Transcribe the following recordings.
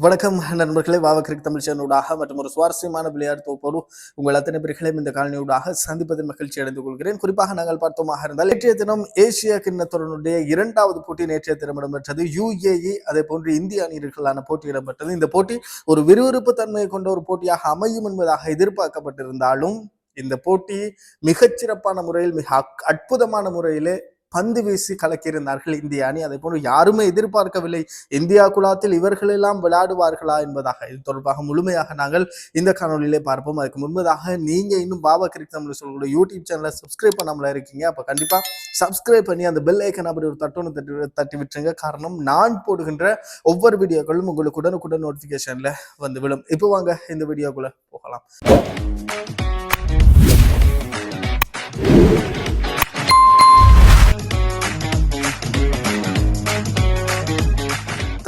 வணக்கம் நண்பர்களே. வாவ கிரிக் தமிழ் சேனலூடாக மற்றும் ஒரு சுவாரஸ்யமான விளையாட்டு தொகுப்போடு உங்கள் அத்தனை பேர்களையும் இந்த காலனியூடாக சந்திப்பதில் மகிழ்ச்சி அடைந்து கொள்கிறேன். குறிப்பாக நாங்கள் பார்த்தோமாக இருந்தால் நேற்றைய தினம் ஏசிய கிண்ணத்தொடருடைய இரண்டாவது போட்டி நேற்றைய தினம் இடம்பெற்றது. யுஏஇ அதே போன்று இந்திய அணியர்களான போட்டி இடம்பெற்றது. இந்த போட்டி ஒரு விறுவிறுப்பு தன்மையை கொண்ட ஒரு போட்டியாக அமையும் என்பதாக எதிர்பார்க்கப்பட்டிருந்தாலும் இந்த போட்டி மிகச்சிறப்பான முறையில் மிக அக்- அற்புதமான முறையிலே பந்து வீசி கலக்கியிருந்தார்கள் இந்திய அணி. அதே போன்று யாருமே எதிர்பார்க்கவில்லை இந்தியா குலாத்தில் இவர்கள் எல்லாம் விளையாடுவார்களா என்பதாக. இது தொடர்பாக முழுமையாக நாங்கள் இந்த காணொலியிலே பார்ப்போம். அதுக்கு முன்பதாக நீங்க இன்னும் பாபா கிரிக் தமிழ் சொல்லக்கூடிய யூடியூப் சேனலை சப்ஸ்கிரைப் பண்ணாமல இருக்கீங்க. அப்ப கண்டிப்பா சப்ஸ்கிரைப் பண்ணி அந்த பெல் ஐக்கன் அப்படி ஒரு தட்டோன்னு தட்டி தட்டி விட்டுருங்க. காரணம் நான் போடுகின்ற ஒவ்வொரு வீடியோக்களும் உங்களுக்கு உடனுக்குடன் நோட்டிபிகேஷன்ல வந்து விடும் இப்போ வாங்க இந்த வீடியோக்குள்ள போகலாம்.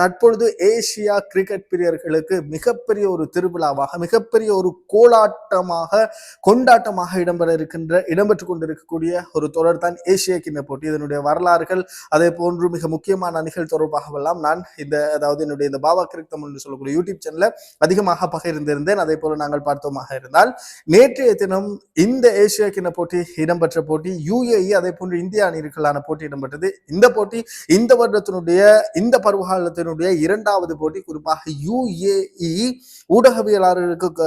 தற்பொழுது ஏசியா கிரிக்கெட் பிரியர்களுக்கு மிகப்பெரிய ஒரு திருவிழாவாக மிகப்பெரிய ஒரு கோலாட்டமாக கொண்டாட்டமாக இடம்பெற இருக்கின்ற இடம்பெற்று கொண்டிருக்கக்கூடிய ஒரு தொடர் தான் ஏசிய கிண்ண போட்டி. இதனுடைய வரலாறுகள் அதே போன்று மிக முக்கியமான அணிகள் தொடர்பாகவெல்லாம் நான் இந்த அதாவது என்னுடைய இந்த பாபா கிரிக் தமிழ் என்று சொல்லக்கூடிய யூடியூப் சேனல்ல அதிகமாக பகிர்ந்திருந்தேன். அதே போல நாங்கள் பார்த்தோமாக இருந்தால் நேற்றைய தினம் இந்த ஏசியா கிண்ண போட்டி இடம்பெற்ற போட்டி யுஏஇ அதே போன்று இந்திய அணிகளுக்கான போட்டி இடம்பெற்றது. இந்த போட்டி இந்த வருடத்தினுடைய இந்த பருவகாலத்தினுடைய இரண்டாவது போட்டி குறிப்பாக யுஏஇ ஊடகவியலாளருக்கு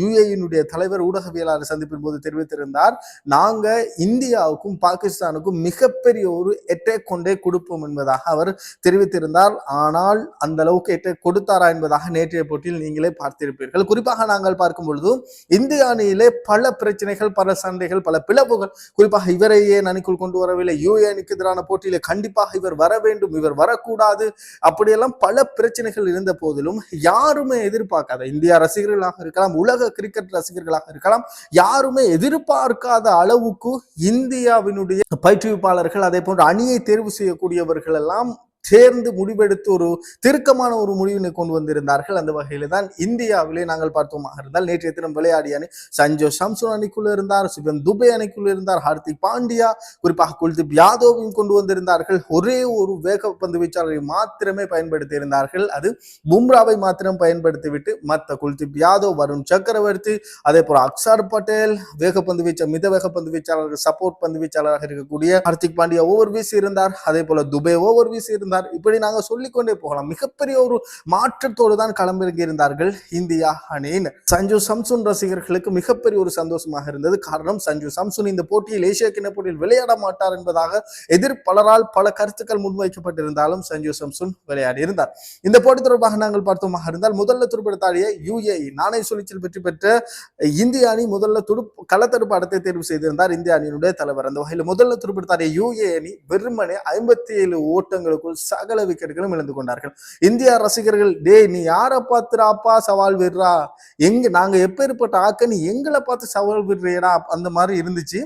யுஏஇனுடைய தலைவர் ஊடகவியலாளர் சந்திப்பின் போது தெரிவித்திருந்தார் நாங்க இந்தியாவுக்கும் பாகிஸ்தானுக்கும் மிகப்பெரிய ஒரு எட்டை கொண்டே கொடுப்போம் என்பதாக அவர் தெரிவித்திருந்தார். ஆனால் அந்த அளவுக்கு எட்டை கொடுத்தாரா என்பதாக நேற்றைய போட்டியில் நீங்களே பார்த்திருப்பீர்கள். குறிப்பாக நாங்கள் பார்க்கும் பொழுது இந்திய அணியிலே பல பிரச்சனைகள் பல சண்டைகள் பல பிளவுகள். குறிப்பாக இவரையே ஏன் அணிக்குள் கொண்டு வரவில்லை? யுஏனுக்கு எதிரான போட்டியில கண்டிப்பாக இவர் வர வேண்டும் இவர் வரக்கூடாது. அப்படியெல்லாம் பல பிரச்சனைகள் இருந்த போதிலும் யாருமே எதிர்பார்க்காத இந்தியா ரசிகர்களாக இருக்கலாம் உலக கிரிக்கெட் ரசிகர்களாக இருக்கலாம் யாருமே எதிர்பார்க்காத அளவுக்கு இந்தியாவினுடைய பயிற்றுவிப்பாளர்கள் அதே போன்ற அணியை தேர்வு செய்யக்கூடியவர்கள் எல்லாம் சேர்ந்து முடிவெடுத்து ஒரு திருக்கமான ஒரு முடிவினை கொண்டு வந்திருந்தார்கள். அந்த வகையில தான் இந்தியாவிலே நாங்கள் பார்த்தோமாக இருந்தால் நேற்றைய தினம் விளையாடிய அணி சஞ்சு சாம்சன் அணிக்குள்ள இருந்தார் சிவன் துபே அணிக்குள்ள இருந்தார் ஹார்திக் பாண்டியா குறிப்பாக குல்தீப் யாதவையும் கொண்டு வந்திருந்தார்கள். ஒரே ஒரு வேக பந்து வீச்சாளரை மாத்திரமே பயன்படுத்தி இருந்தார்கள் அது பும்ராவை மாத்திரம் பயன்படுத்திவிட்டு மற்ற குல்தீப் யாதவ் வருண் சக்கரவர்த்தி அதே போல அக்ஷர் பட்டேல் வேகப்பந்து வீச்ச மித வேகப்பந்து வீச்சாளர்கள் சப்போர்ட் பந்து வீச்சாளராக இருக்கக்கூடிய ஹார்திக் பாண்டியா ஓவர் வீசி இருந்தார் அதே போல துபே ஓவர் வீசி இருந்தார் இப்படி நாங்கள் சொல்லிக்கொண்டே போகலாம். மிகப்பெரிய ஒரு மாற்றத்தோடு தான் களமிறங்கி இருந்தார்கள் இந்தியா அணியின் சஞ்சு சம்சுன் ரசிகர்களுக்கு மிகப்பெரிய ஒரு சந்தோஷமாக இருந்தது. காரணம் சஞ்சு சம்சுன் இந்த போட்டியில் ஏசிய கிண போட்டியில் விளையாட மாட்டார் என்பதாக எதிர் பலரால் பல கருத்துக்கள் முன்வைக்கப்பட்டிருந்தாலும் சஞ்சு சம்சுன் விளையாடி இருந்தார் இந்த போட்டி தொடர்பாக நாங்கள் பார்த்தோமாக இருந்தால் முதல்ல துடுப்படுத்தாடிய யுஏஇ நாணய சுழிச்சில் வெற்றி பெற்ற இந்திய அணி முதல்ல துடுப்பு களத்தடுப்பு அடத்தை தேர்வு செய்திருந்தார். இந்திய அணியினுடைய தலைவர் அந்த வகையில் முதல்ல துடுப்படுத்தாடிய யுஏ அணி வெறுமனே ஐம்பத்தி ஏழு ஓட்டங்களுக்குள் சகல விக்கெட்டுகளும் இழந்து கொண்டார்கள். இந்தியா ரசிகர்கள் டே நீ யாரை பார்த்துறாப்பா சவால் விடுறா? எங்க நாங்க எப்பேற்பட்ட ஆக்க நீ எங்களை பார்த்து சவால் விடுறியடா? அந்த மாதிரி இருந்துச்சு.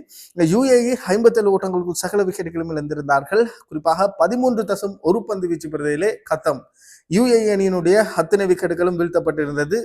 யுஏஇ ஐம்பத்தேழு ஓட்டங்களுக்கு சகல விக்கெட்டுகளும் இழந்திருந்தார்கள். குறிப்பாக பதிமூன்று தசம் ஒரு பந்து வீச்சு பெறுவதிலே கத்தம். யுஏ அணியினுடைய அத்தனை விக்கெட்டுகளும் வீழ்த்தப்பட்டிருந்தது.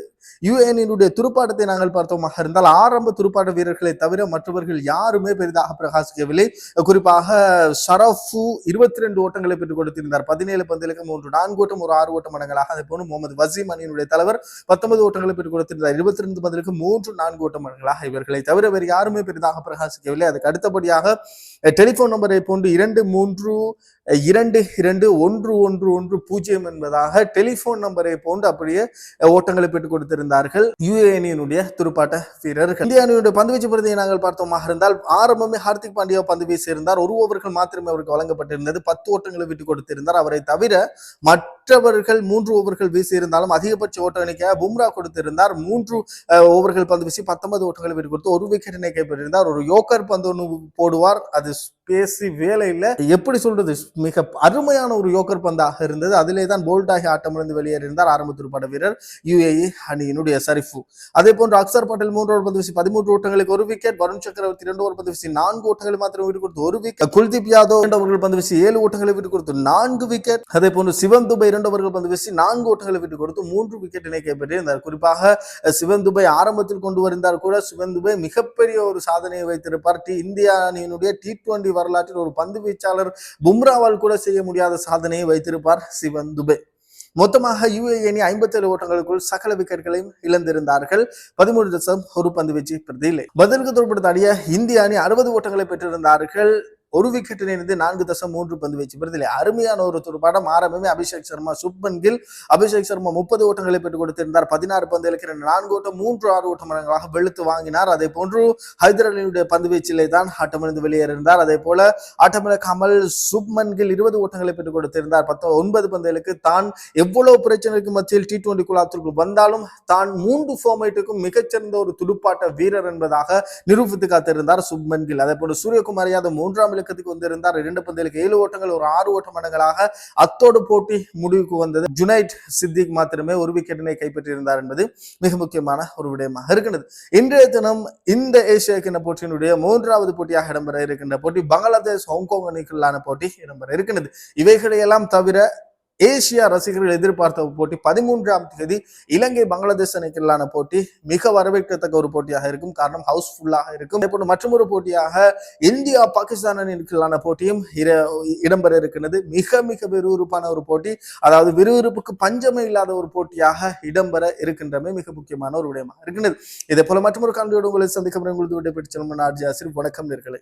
யுஏ அணியினுடைய துடுப்பாட்டத்தை நாங்கள் பார்த்தோமாக இருந்தால் ஆரம்ப துடுப்பாட்ட வீரர்களை தவிர மற்றவர்கள் யாருமே பெரிதாக பிரகாசிக்கவில்லை. குறிப்பாக ஷரஃபு இருபத்தி ரெண்டு ஓட்டங்களை பெற்றுக் கொடுத்திருந்தார். பதினேழு பந்திலுக்கு மூன்று நான்கு ஓட்டம் ஒரு ஆறு ஓட்டம் மடங்களாக அதே போன்று முகமது வசீம் அணியினுடைய தலைவர் பத்தொன்பது ஓட்டங்களை பெற்றுக் கொடுத்திருந்தார். இருபத்தி ரெண்டு பந்திலுக்கு மூன்று நான்கு ஓட்டம் மடங்களாக இவர்களை தவிர வேறு யாருமே பெரிதாக பிரகாசிக்கவில்லை. அதுக்கு அடுத்தபடியாக டெலிபோன் நம்பரை போன்று இரண்டு மூன்று இரண்டு இரண்டு ஒன்று ஒன்று ஒன்று பூஜ்ஜியம் என்பதாக டெலிபோன் நம்பரை போன்று அப்படியே ஓட்டங்களை பெற்றுக் கொடுத்திருந்தார்கள். யுஏஎனியினுடைய துடுப்பாட்ட வீரர்கள். இந்திய அணியுடைய பந்துவீச்சு பிரதியை நாங்கள் பார்த்தோமாக இருந்தால் ஆரம்பமே ஹார்திக் பாண்டியா பந்து வீசியிருந்தார். ஒரு ஓவர்கள் மாத்திரமே அவருக்கு வழங்கப்பட்டிருந்தது. பத்து ஓட்டங்களை விட்டுக் கொடுத்திருந்தார். அவரை தவிர மற்றவர்கள் மூன்று ஓவர்கள் வீசியிருந்தாலும் அதிகபட்ச ஓட்ட எண்ணிக்கையாக பும்ரா கொடுத்திருந்தார். மூன்று ஓவர்கள் பந்து வீசி பத்தொன்பது ஓட்டங்களை விட்டுக் கொடுத்து ஒரு விக்கெட்டினை கைப்பற்றியிருந்தார். ஒரு யோக்கர் பந்து ஒன்று போடுவார். அது பேசி வேலை இல்ல. எப்படி சொல்றது? மிக அருமையான ஒரு யோக்கர் பந்தாக இருந்தது. அதிலே தான் போல்டாகி ஆட்டமிழந்து வெளியேறியிருந்தார் ஆரம்ப துடுப்பாட்ட வீரர் யுஏஇ அணியினுடைய சரிஃபு. அதே போன்று அக்சர் பட்டேல் மூன்று ஓவர் பந்து வீசி பதிமூன்று ஓட்டங்களுக்கு ஒரு விக்கெட் வருண் சக்கரவர்த்தி இரண்டு ஓவர் பந்து வீசி நான்கு ஓட்டங்களை மாத்திரம் விட்டு கொடுத்து ஒரு விக்கெட் குல்தீப் யாதவ் இரண்டு ஓவர்கள் பந்து வீசி ஏழு ஓட்டங்களை விட்டு கொடுத்து நான்கு விக்கெட் அதே போன்று சிவன் துபை இரண்டு ஓவர்கள் பந்து வீசி நான்கு ஓட்டங்களை விட்டு கொடுத்து மூன்று விக்கெட்டினை கைப்பற்றியிருந்தார். குறிப்பாக சிவன் துபை ஆரம்பத்தில் கொண்டு வந்தார் கூட சிவன் துபை மிகப்பெரிய ஒரு சாதனையை வைத்திருப்பார். டி இந்திய அணியினுடைய டி டுவெண்டி வரலாற்றில் ஒரு பந்து வீச்சாளர் பும்ராவால் கூட செய்ய முடியாத சாதனையை வைத்திருப்பார் சிவன் துபே. மொத்தமாக யுஏ அணி ஐம்பத்தேழு ஓட்டங்களுக்குள் சகல விக்கெட்களையும் இழந்திருந்தார்கள். பதிமூன்று தசம் ஒரு பந்து வீச்சு பிரதியில்லை. பதிலுக்கு தொடர்படுத்தாடிய இந்திய அணி அறுபது ஓட்டங்களை பெற்றிருந்தார்கள். ஒரு விக்கெட்டில் இருந்து நான்கு தசம் மூன்று பந்து வீச்சு பெறுதில்லை அருமையான ஒரு துடுப்பாட்டம். ஆரம்பமே அபிஷேக் சர்மா சுப்மன் கில். அபிஷேக் சர்மா முப்பது ஓட்டங்களை பெற்றுக் கொடுத்திருந்தார். பதினாறு பந்துகளுக்கு நான்கு ஓட்டம் மூன்று ஆறு ஓட்டம் மடங்களாக வெளுத்து வாங்கினார். அதே போன்று ஹைதர் அலியுடைய பந்து வீச்சிலே தான் ஆட்டமிழந்து வெளியேறினார் அதே போல ஆட்டமிழக்காமல் சுப்மன் கில் இருபது ஓட்டங்களை பெற்றுக் கொடுத்திருந்தார். பத்து ஒன்பது பந்துகளுக்கு தான் எவ்வளவு பிரச்சனைக்கு மத்தியில் டி டுவெண்டி குழாத்திற்குள் வந்தாலும் தான் மூன்று ஃபார்மேட்டுக்கும் மிகச்சிறந்த ஒரு துடுப்பாட்ட வீரர் என்பதாக நிரூபித்து காத்திருந்தார் சுப்மன் கில். அதே போன்று சூரியகுமார் யாதவ் மூன்றாம் விளக்கத்துக்கு வந்திருந்தார். இரண்டு பந்தயலுக்கு ஏழு ஓட்டங்கள் ஒரு ஆறு ஓட்ட மடங்களாக அத்தோடு போட்டி முடிவுக்கு வந்தது. ஜுனைட் சித்திக் மாத்திரமே ஒரு விக்கெட்டினை கைப்பற்றியிருந்தார் என்பது மிக முக்கியமான ஒரு விடயமாக இருக்கின்றது. இன்றைய தினம் இந்த ஏசியா கிண்ண போட்டியினுடைய மூன்றாவது போட்டியாக இடம்பெற இருக்கின்ற போட்டி பங்களாதேஷ் ஹாங்காங் அணிக்குள்ளான போட்டி இடம்பெற இருக்கின்றது. இவைகளையெல்லாம் தவிர ஏசியா ரசிகர்கள் எதிர்பார்த்த போட்டி. பதிமூன்றாம் தேதி இலங்கை பங்களாதேஷ் அணிக்கிலான போட்டி மிக வரவேற்கத்தக்க ஒரு போட்டியாக இருக்கும். காரணம் ஹவுஸ்ஃபுல்லாக இருக்கும். மற்றொரு போட்டியாக இந்தியா பாகிஸ்தான் அணிக்கலான போட்டியும் இடம்பெற இருக்கின்றது. மிக மிக விறுவிறுப்பான ஒரு போட்டி. அதாவது விறுவிறுப்புக்கு பஞ்சமே இல்லாத ஒரு போட்டியாக இடம்பெற இருக்கின்றமே மிக முக்கியமான ஒரு விடயமாக இருக்கின்றது. இதே போல மற்றொரு காண்டியோடு உங்களை சந்திக்க உங்களுக்கு விடைபெற்று செல்லும் ஆர்ஜி ஆசிரியர் வணக்கம் நேர்களை.